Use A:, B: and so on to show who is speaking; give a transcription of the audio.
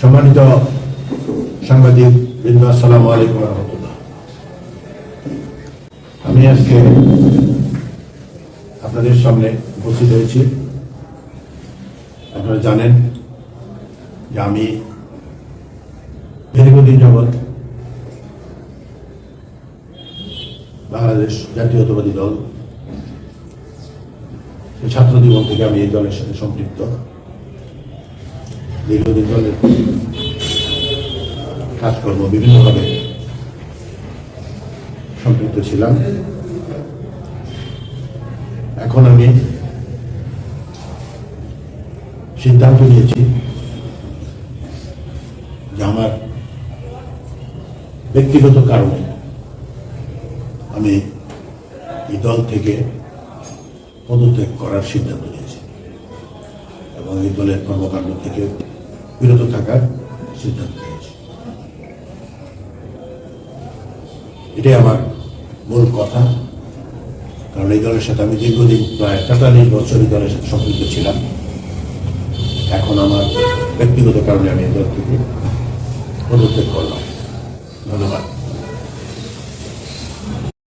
A: সম্মানিত সাংবাদিক বৃন্দ, আসসালামু আলাইকুম রহমতুল্লাহ। আমি আজকে আপনাদের সামনে উপস্থিত হয়েছি। আপনারা জানেন যে আমি দীর্ঘদিন যাবৎ বাংলাদেশ জাতীয়তাবাদী দল, ছাত্র জীবন থেকে আমি এই দলের সাথে সম্পৃক্ত। দীর্ঘদিন দলের কাজকর্ম বিভিন্নভাবে সম্পৃক্ত ছিলাম। এখন আমি সিদ্ধান্ত নিয়েছি যে আমার ব্যক্তিগত কারণে আমি এই দল থেকে পদত্যাগ করার সিদ্ধান্ত নিয়েছি এবং এই দলের কর্মকাণ্ড থেকে বিরত থাকার সিদ্ধান্ত নিয়েছি। এটাই আমার মূল কথা। কারণ এই দলের সাথে আমি দীর্ঘদিন প্রায় তেতাল্লিশ বছর এই দলের সাথে সম্পৃক্ত ছিলাম। এখন আমার ব্যক্তিগত কারণে আমি এই দল থেকে পদত্যাগ করলাম। ধন্যবাদ।